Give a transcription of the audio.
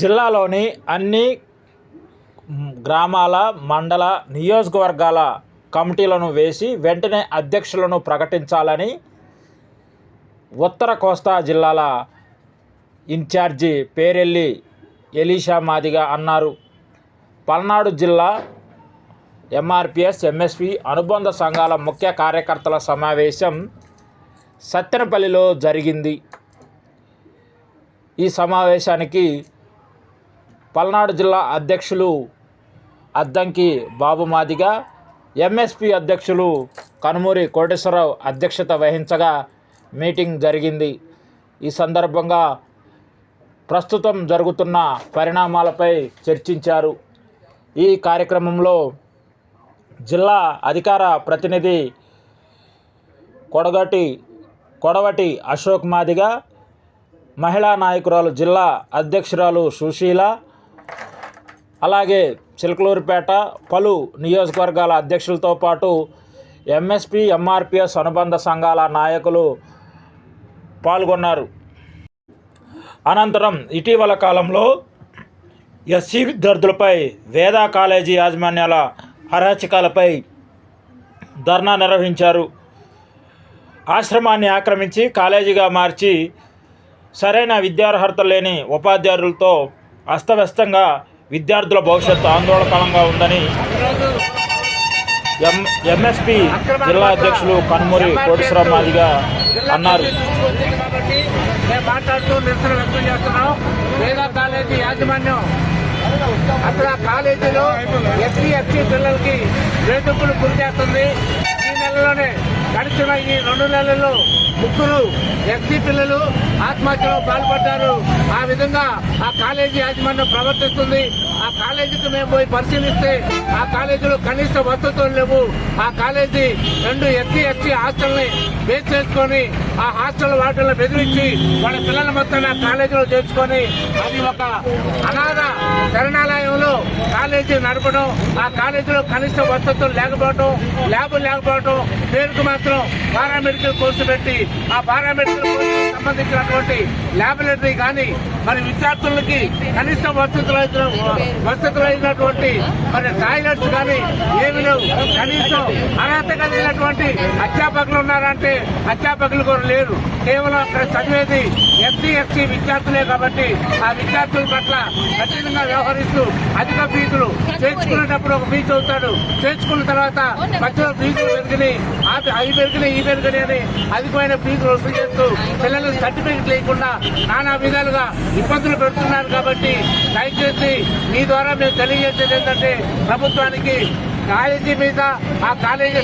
జిల్లాలోని అన్ని గ్రామాల మండల నియోజకవర్గాల కమిటీలను వేసి వెంటనే అధ్యక్షులను ప్రకటించాలని ఉత్తర కోస్తా జిల్లాల ఇన్ఛార్జి పేరెల్లి ఎలీషా మాదిగా అన్నారు. పల్నాడు జిల్లా ఎంఆర్పిఎస్ ఎంఎస్పి అనుబంధ సంఘాల ముఖ్య కార్యకర్తల సమావేశం సత్తెనపల్లిలో జరిగింది. ఈ సమావేశానికి పల్నాడు జిల్లా అధ్యక్షులు అద్దంకి బాబు మాదిగ ఎంఎస్పి అధ్యక్షులు కనుమూరి కోటేశ్వరరావు అధ్యక్షత వహించగా మీటింగ్ జరిగింది. ఈ సందర్భంగా ప్రస్తుతం జరుగుతున్న పరిణామాలపై చర్చించారు. ఈ కార్యక్రమంలో జిల్లా అధికార ప్రతినిధి కొడగటి కొడవటి అశోక్ మాదిగ మహిళా నాయకురాలు జిల్లా అధ్యక్షురాలు సుశీల అలాగే చిలకలూరిపేట పలు నియోజకవర్గాల అధ్యక్షులతో పాటు ఎంఎస్పి ఎంఆర్పిఎస్ అనుబంధ సంఘాల నాయకులు పాల్గొన్నారు. అనంతరం ఇటీవల కాలంలో ఎస్సీ విద్యార్థులపై వేదా కాలేజీ యాజమాన్యాల అరాచకాలపై ధర్నా నిర్వహించారు. ఆశ్రమాన్ని ఆక్రమించి కాలేజీగా మార్చి సరైన విద్యార్హత లేని ఉపాధ్యాయులతో అస్తవ్యస్తంగా విద్యార్థుల భవిష్యత్తు ఆందోళనకరంగా ఉందని ఎం ఎంఎస్పి జిల్లా అధ్యక్షులు కనుమూరి కోటేశ్వరరావు మాదిగా అన్నారు. మాట్లాడుతూ నిరసన వ్యక్తం చేస్తున్నాం వేద కాలేజీ యాజమాన్యం అక్కడ కాలేజీలో ఎస్సీ ఎస్టీ పిల్లలకి వేధింపులు గురి చేస్తుంది. ఈ గడిచిన ఈ రెండు నెలల్లో ముగ్గురు ఎస్సీ పిల్లలు ఆత్మహత్యలో పాల్పడ్డారు. ఆ విధంగా ఆ కాలేజీ యాజమాన్యం ప్రవర్తిస్తుంది. ఆ కాలేజీకి మేము పోయి పరిశీలిస్తే ఆ కాలేజీలో కనీస వసతులు లేవు. ఆ కాలేజీ రెండు ఎస్సీ ఎస్టీ హాస్టల్ని బేస్ చేసుకొని ఆ హాస్టల్ వాటిని బెదిరించి వాళ్ళ పిల్లల మొత్తం కాలేజీలో చేర్చుకొని అది ఒక అనాథ శరణాలయంలో కాలేజీ నడపడం ఆ కాలేజీలో కనీస వసతులు లేకపోవడం ల్యాబ్ లేకపోవడం పేరుకు మాత్రం పారామెడికల్ కోర్సు పెట్టి ఆ పారామెడికల్ కోర్సు సంబంధించినటువంటి ల్యాబొరేటరీ కానీ మరి విద్యార్థులకి కనీస వసతులు వసతులు అయినటువంటి మరి టాయిలెట్స్ కానీ ఏమి లేవు. కనీసం అర్హత కలిగినటువంటి అధ్యాపకులు ఉన్నారంటే అధ్యాపకులు కూడా లేదు. కేవలం అక్కడ చదివేది ఎస్సీ ఎస్టీ విద్యార్థులే కాబట్టి ఆ విద్యార్థుల పట్ల కఠినంగా వ్యవహరిస్తూ అధిక ఫీజులు చేర్చుకునేటప్పుడు ఒక ఫీజు అవుతాడు చేర్చుకున్న తర్వాత మధ్యలో ఫీజులు పెరిగినాయి. ఆ- అవి పెరిగినాయి ఈ పెరిగినాయి అని అధికమైన ఫీజులు వసూలు చేస్తూ పిల్లలకు సర్టిఫికెట్ లేకుండా నానా విధాలుగా ఇబ్బందులు పెడుతున్నారు కాబట్టి దయచేసి మీ ద్వారా మేము తెలియజేసేది ఏంటంటే ప్రభుత్వానికి కాలేజీ మీద ఆ కాలేజీ